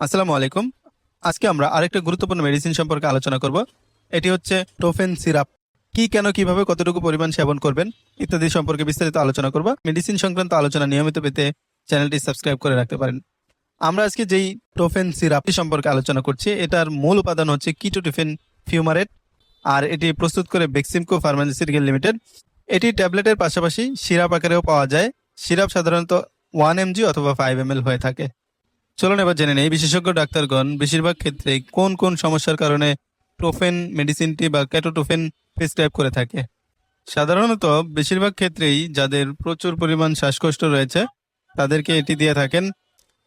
আসসালামু আলাইকুম। আজকে আমরা আরেকটা গুরুত্বপূর্ণ মেডিসিন সম্পর্কে আলোচনা করব। এটি হচ্ছে টোফেন সিরাপ। কি, কেন, কীভাবে, কতটুকু পরিমাণ সেবন করবেন ইত্যাদি সম্পর্কে বিস্তারিত আলোচনা করব। মেডিসিন সংক্রান্ত আলোচনা নিয়মিত পেতে চ্যানেলটি সাবস্ক্রাইব করে রাখতে পারেন। আমরা আজকে যেই টোফেন সিরাপটি সম্পর্কে আলোচনা করছি, এটার মূল উপাদান হচ্ছে কিটোটিফেন ফিউমারেট, আর এটি প্রস্তুত করে বেক্সিমকো ফার্মাসিউটিক্যাল লিমিটেড। এটি ট্যাবলেটের পাশাপাশি সিরাপ আকারেও পাওয়া যায়। সিরাপ সাধারণত ওয়ান এমজি অথবা ফাইভ এম হয়ে থাকে। চলুন এবার জেনে নেই, বিশেষজ্ঞ ডাক্তারগণ বেশিরভাগ ক্ষেত্রে কোন কোন সমস্যার কারণে টোফেন মেডিসিনটি বা ক্যাটোটোফেন প্রেসক্রাইব করে থাকে? সাধারণত বেশিরভাগ ক্ষেত্রেই যাদের প্রচুর পরিমাণ শ্বাসকষ্ট রয়েছে, তাদেরকে এটি দিয়ে থাকেন।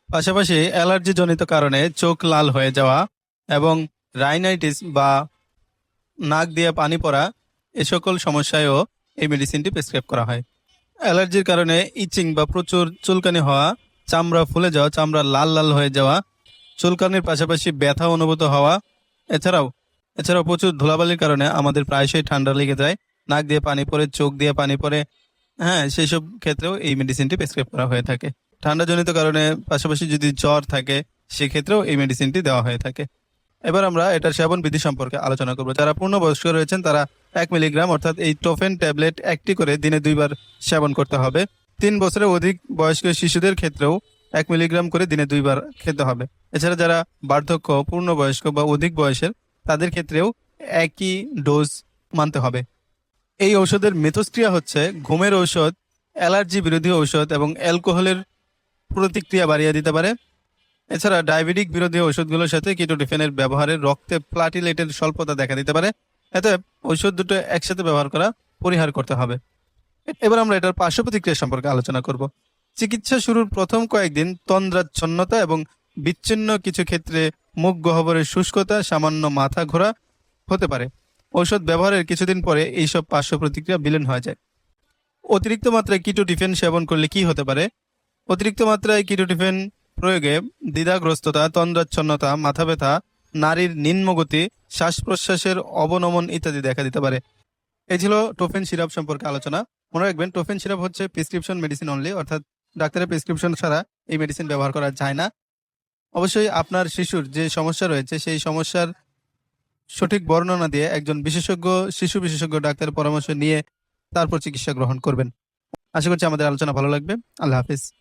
পাশাপাশি অ্যালার্জি জনিত কারণে চোখ লাল হয়ে যাওয়া এবং রাইনাইটিস বা নাক দিয়ে পানি পড়া এ সকল সমস্যায়ও এই মেডিসিনটি প্রেসক্রাইব করা হয়। অ্যালার্জির কারণে ইচিং বা প্রচুর চুলকানি হওয়া চামড়া ফুলে যাওয়া, চামড়া লাল লাল হয়ে যাওয়া, চুলকানির পাশাপাশি ব্যথা অনুভূত হওয়া। এছাড়াও এছাড়াও প্রচুর ধুলাবালির কারণে আমাদের প্রায়শই ঠান্ডা লেগে যায়। নাক দিয়ে পানি পড়ে, চোখ দিয়ে পানি পড়ে। হ্যাঁ সেই সব ক্ষেত্রেও এই মেডিসিনটি প্রেসক্রাইব করা হয়ে থাকে। ঠান্ডাজনিত কারণে পাশাপাশি যদি জ্বর থাকে, সেক্ষেত্রেও এই মেডিসিনটি দেওয়া হয়ে থাকে। এবার আমরা এটার সেবন বিধি সম্পর্কে আলোচনা করব। যারা পূর্ণবয়স্ক রয়েছেন, তারা এক মিলিগ্রাম অর্থাৎ এই টোফেন ট্যাবলেট একটি করে দিনে দুইবার সেবন করতে হবে। তিন বছরের অধিক বয়স্ক শিশুদের ক্ষেত্রেও এক মিলিগ্রাম করে দিনে দুইবার খেতে হবে। এছাড়া যারা বার্ধক্য, পূর্ণবয়স্ক বা অধিক বয়সের, তাদের ক্ষেত্রেও একই ডোজ মানতে হবে। এই ঔষধের মিথস্ক্রিয়া হচ্ছে ঘুমের ঔষধ, অ্যালার্জি বিরোধী ঔষধ এবং অ্যালকোহলের প্রতিক্রিয়া বাড়িয়ে দিতে পারে। এছাড়া ডায়াবেটিক বিরোধী ওষুধগুলোর সাথে কিটোডিফেনের ব্যবহারে রক্তে প্লাটিলেটের স্বল্পতা দেখা দিতে পারে। এতে ঔষধ দুটো একসাথে ব্যবহার করা পরিহার করতে হবে। এবার আমরা এটার পার্শ্ব প্রতিক্রিয়া সম্পর্কে আলোচনা করব। চিকিৎসা শুরুর প্রথম কয়েকদিন তন্দ্রাচ্ছন্নতা এবং বিচ্ছিন্ন কিছু ক্ষেত্রে মুখ গহ্বরের শুষ্কতা, সামান্য মাথা ঘোরা হতে পারে। ঔষধ ব্যবহারের কিছুদিন পরে এইসব পার্শ্ব প্রতিক্রিয়া বিলীন হয়ে যায়। অতিরিক্ত মাত্রায় কিটোডিফেন সেবন করলে কি হতে পারে? অতিরিক্ত মাত্রায় কিটোডিফেন প্রয়োগে দ্বিধাগ্রস্ততা, তন্দ্রাচ্ছন্নতা, মাথা ব্যথা, নারীর নিম্নগতি শ্বাস প্রশ্বাসের অবনমন ইত্যাদি দেখা দিতে পারে। এই ছিল টোফেন সিরাপ সম্পর্কে আলোচনা। মনে রাখবেন, টোফেন সিরাপ হচ্ছে প্রেসক্রিপশন মেডিসিন অনলি অর্থাৎ ডাক্তারের প্রেসক্রিপশন ছাড়া এই মেডিসিন ব্যবহার করা যায় না। অবশ্যই আপনার শিশুর যে সমস্যা রয়েছে, সেই সমস্যার সঠিক বর্ণনা দিয়ে একজন বিশেষজ্ঞ, শিশু বিশেষজ্ঞ ডাক্তারের পরামর্শ নিয়ে তারপর চিকিৎসা গ্রহণ করবেন। আশা করছি আমাদের আলোচনা ভালো লাগবে। আল্লাহ হাফিজ।